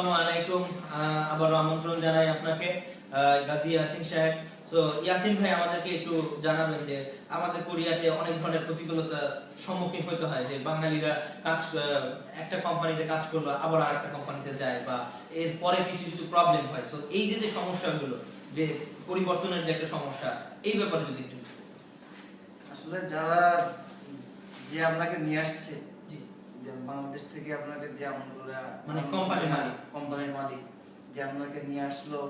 আসসালামু আলাইকুম। আহ, আবার আমন্ত্রণ জানাই আপনাকে গাজী ইয়াসিন সাহেব। তো ইয়াসিন ভাই আমাদেরকে একটু জানাবেন যে আমাদের কোরিয়াতে অনেক ধরনের প্রতিকূলতার সম্মুখীন হতে হয় যে বাঙালিরা কাজ একটা কোম্পানিতে কাজ করল আবার আরেকটা কোম্পানিতে যায় বা এর পরে কিছু কিছু প্রবলেম হয়। তো এই যে যে সমস্যাগুলো যে পরিবর্তনের যে একটা সমস্যা এই ব্যাপারে যদি একটু আসলে যারা যে আপনাকে নিয়ে আসছে বাংলাদেশ থেকে আপনাকে যে আমরা মানে কোম্পানির মালিক। কোম্পানির মালিক যে আপনাকে নিয়ে আসলো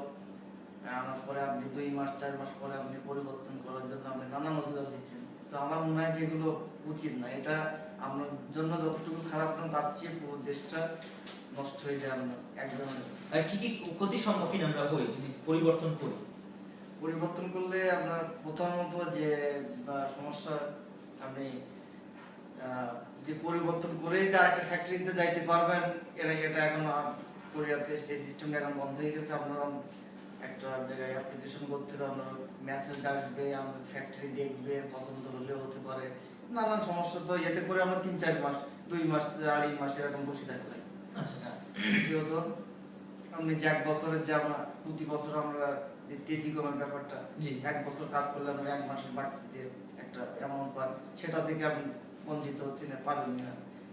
আনার পরে আপনি দুই মাস চার মাস পরে আপনি পরিবর্তন করার জন্য আপনি নানান অজুহাত দিচ্ছেন। তো আমার মনে হয় যেগুলো উচিত না। এটা আপনার জন্য যতটুকু খারাপ না তার চেয়ে পুরো দেশটা নষ্ট হয়ে যায় আপনার একদম আর কি কি ক্ষতির সম্মুখীন আমরা হই যদি পরিবর্তন করি? পরিবর্তন করলে আপনার প্রথমত যে সমস্যা আপনি যে পরিবর্তন করে যে আরেকটা ফ্যাক্টরিতে যাইতে পারবেন এরা এটা এখন কোরিয়াতে সেই সিস্টেমটা এখন বন্ধ হয়ে গেছে। আপনারা একটা জায়গায় অ্যাপ্লিকেশন করতে হবে আপনার মেসেজ আসবে আমাদের ফ্যাক্টরি দেখবে পছন্দ হলে হতে পারে। নানান সমস্যা তো এতে করে আমরা তিন চার মাস দুই মাস আড়াই মাস এরকম বসে থাকলে। আচ্ছা দ্বিতীয়ত আপনি যে এক বছরের যে আমরা প্রতি বছর আমরা যে তেজি কমের ব্যাপারটা জি। এক বছর কাজ করলে আমরা এক মাসের বাড়তি যে একটা অ্যামাউন্ট পান সেটা থেকে আপনি বঞ্চিত হচ্ছে না, পারিনি না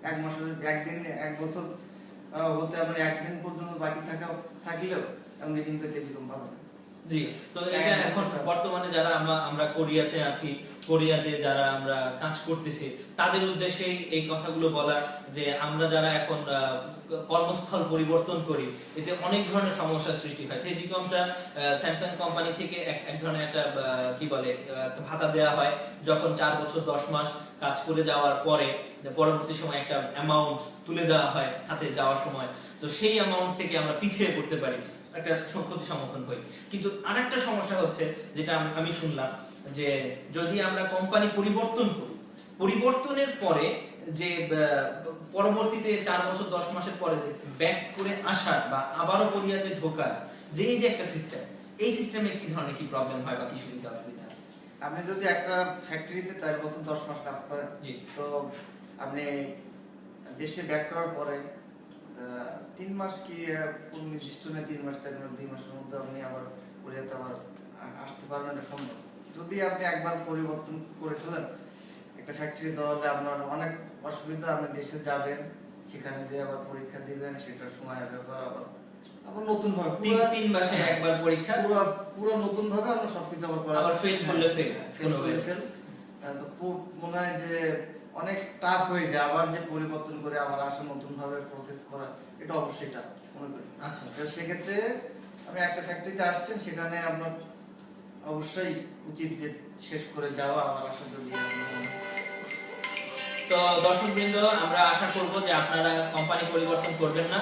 এক মাসের একদিন এক বছর হতে আমরা একদিন পর্যন্ত বাকি থাকা, থাকলেও আপনি কিন্তু কেজি কম পাবো না। জি তো এটা হ্যাঁ, এখন বর্তমানে যারা আমরা আমরা কোরিয়াতে আছি কোরিয়াতে যারা আমরা কাজ করতেছি তাদের উদ্দেশ্যে এই কথাগুলো বলা যে আমরা যারা এখন কর্মস্থল পরিবর্তন করি এতে অনেক ধরনের সমস্যার সৃষ্টি হয়। তেজিকমটা স্যামসাং কোম্পানি থেকে এক এক ধরনের একটা কি বলে ভাতা দেওয়া হয় যখন চার বছর দশ মাস কাজ করে যাওয়ার পরে পরবর্তী সময় একটা অ্যামাউন্ট তুলে দেওয়া হয় হাতে যাওয়ার সময়। তো সেই অ্যামাউন্ট থেকে আমরা পিছিয়ে পড়তে পারি। একটা ক্ষতি সম্মুখীন হই। কিন্তু আরেকটা সমস্যা হচ্ছে যেটা আমি- শুনলাম যে যদি আমরা কোম্পানি পরিবর্তন করি পরিবর্তনের পরে যে পরবর্তীতে চার বছর দশ মাসের পরে ব্যাক করে আসার বা আবারও কোরিয়াতে ঢোকার যে এই যে একটা সিস্টেম এই সিস্টেমে কি ধরনের কি প্রবলেম হয় বা কি সুবিধা অসুবিধা আছে? আপনি যদি একটা ফ্যাক্টরিতে চার বছর দশ মাস কাজ করেন জি। তো আপনি দেশে ব্যাক করার পরে তিন মাস কি নির্দিষ্ট নেই তিন মাস চার মাস দুই মাসের মধ্যে আপনি আবার কোরিয়াতে আবার আসতে পারবেন এটা সম্ভব। যদি আপনি একবার পরিবর্তন করে ফেলেন একটা ফ্যাক্টরি তাহলে আপনার অনেক অসুবিধা আপনি দেশে যাবেন সেখানে যে আবার পরীক্ষা দিবেন সেটার সময় ব্যাপার আবার আবার নতুন ভাবে তিন তিন মাসে একবার পরীক্ষা? পুরো পুরো নতুন ভাবে আমরা সবকিছু আবার করা আবার fail করলে fail, ফেল করলে ফেল তো খুব মনে হয় যে অনেক টাফ হয়ে যায়। আবার যে পরিবর্তন করে আবার আসা নতুন ভাবে প্রসেস করা এটা অবশ্যই টাফ মনে করি। আচ্ছা। তো সেক্ষেত্রে আপনি একটা ফ্যাক্টরিতে আসছেন সেখানে আপনার অবশ্যই উচিত যে শেষ করে যাওয়া আমার আশা করি তো দর্শকবৃন্দ আমরা আশা করব যে আপনারা কোম্পানি পরিবর্তন করবেন না।